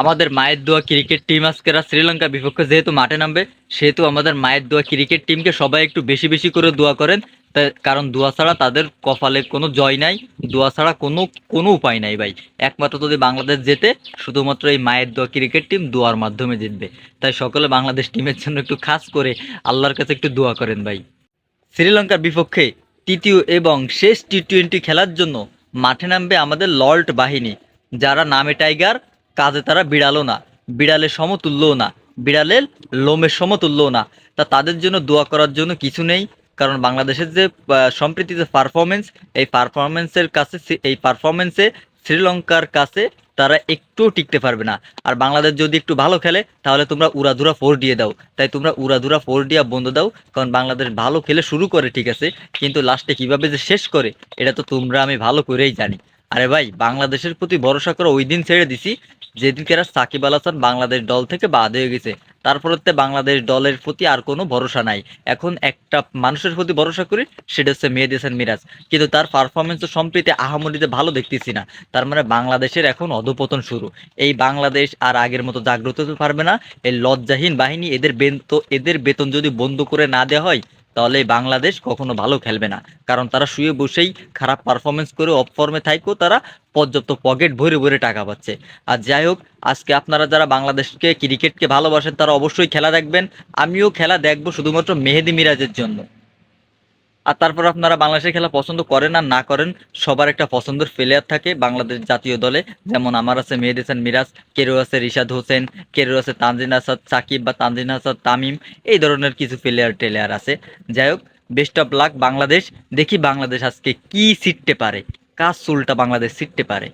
আমাদের মায়ের দোয়া ক্রিকেট টিম আজকেরা শ্রীলঙ্কা বিপক্ষে যেহেতু মাঠে নামবে, সেহেতু আমাদের মায়ের দোয়া ক্রিকেট টিমকে সবাই একটু বেশি বেশি করে দোয়া করেন। কারণ দোয়া ছাড়া তাদের কপালে কোনো জয় নাই, দোয়া ছাড়া কোনো কোনো উপায় নাই ভাই। একমাত্র যদি বাংলাদেশ জেতে শুধুমাত্র এই মায়ের দোয়া ক্রিকেট টিম দোয়ার মাধ্যমে জিতবে। তাই সকলে বাংলাদেশ টিমের জন্য একটু খাস করে আল্লাহর কাছে একটু দোয়া করেন ভাই। শ্রীলঙ্কার বিপক্ষে তৃতীয় এবং শেষ টি টোয়েন্টি খেলার জন্য মাঠে নামবে আমাদের লর্ড বাহিনী, যারা নামে টাইগার কাজে তারা বিড়ালও না, বিড়ালের সমতুল্যও না, বিড়ালের লোমের সমতুল্যও না। তা তাদের জন্য দোয়া করার জন্য কিছু নেই, কারণ বাংলাদেশের যে সম্প্রতি, যে পারফরমেন্স এই পারফরমেন্সের কাছে এই পারফরমেন্সে শ্রীলঙ্কার কাছে তারা একটুও টিকতে পারবে না। আর বাংলাদেশ যদি একটু ভালো খেলে, তাহলে তোমরা উড়াধুরা ফোর দিয়ে দাও। তাই তোমরা উড়াধুরা ফোর দিয়া বন্ধ দাও, কারণ বাংলাদেশ ভালো খেলে শুরু করে, ঠিক আছে? কিন্তু লাস্টে কীভাবে যে শেষ করে, এটা তো তোমরা আমি ভালো করেই জানি। আরে ভাই, বাংলাদেশের প্রতি ভরসা করে ওই দিন ছেড়ে দিছি যেদিনকে সাকিব আল হাসান বাংলাদেশ দল থেকে বাদ হয়ে গেছে। তারপরে বাংলাদেশ দলের প্রতি আর কোনো ভরসা নাই। এখন একটা মানুষের প্রতি ভরসা করি, সেটা হচ্ছে মেহেদি হাসান মিরাজ। কিন্তু তার পারফরমেন্স তো সম্প্রীতি আহামরিতে ভালো দেখতেছি না। তার মানে বাংলাদেশের এখন অধপতন শুরু। এই বাংলাদেশ আর আগের মতো জাগ্রত হতে পারবে না। এই লজ্জাহীন বাহিনী, এদের বেতন এদের বেতন যদি বন্ধ করে না দেওয়া হয় তাহলে বাংলাদেশ কখনো ভালো খেলবে না। কারণ তারা শুয়ে বসেই খারাপ পারফরমেন্স করে অফ ফর্মে থাকলেও তারা পর্যাপ্ত পকেট ভরে ভরে টাকা পাচ্ছে। আর যাই হোক, আজকে আপনারা যারা বাংলাদেশকে ক্রিকেটকে ভালোবাসেন তারা অবশ্যই খেলা দেখবেন। আমিও খেলা দেখব শুধুমাত্র মেহেদি মিরাজের জন্য। আর তারপর আপনারা বাংলাদেশের খেলা পছন্দ করেন আর না করেন, সবার একটা পছন্দের প্লেয়ার থাকে বাংলাদেশ জাতীয় দলে। যেমন আমার আছে মেহেদ হাসান মিরাজ, কেরু আছে রিশাদ হোসেন, কেরু আছে তানজিন আসাদ, সাকিব বা তানজিন আসাদ, তামিম, এই ধরনের কিছু প্লেয়ার টেলেয়ার আছে। যাই হোক বেস্ট অফ লাক বাংলাদেশ। দেখি বাংলাদেশ আজকে কি ছিটতে পারে কাজ চুলটা বাংলাদেশ ছিটতে পারে।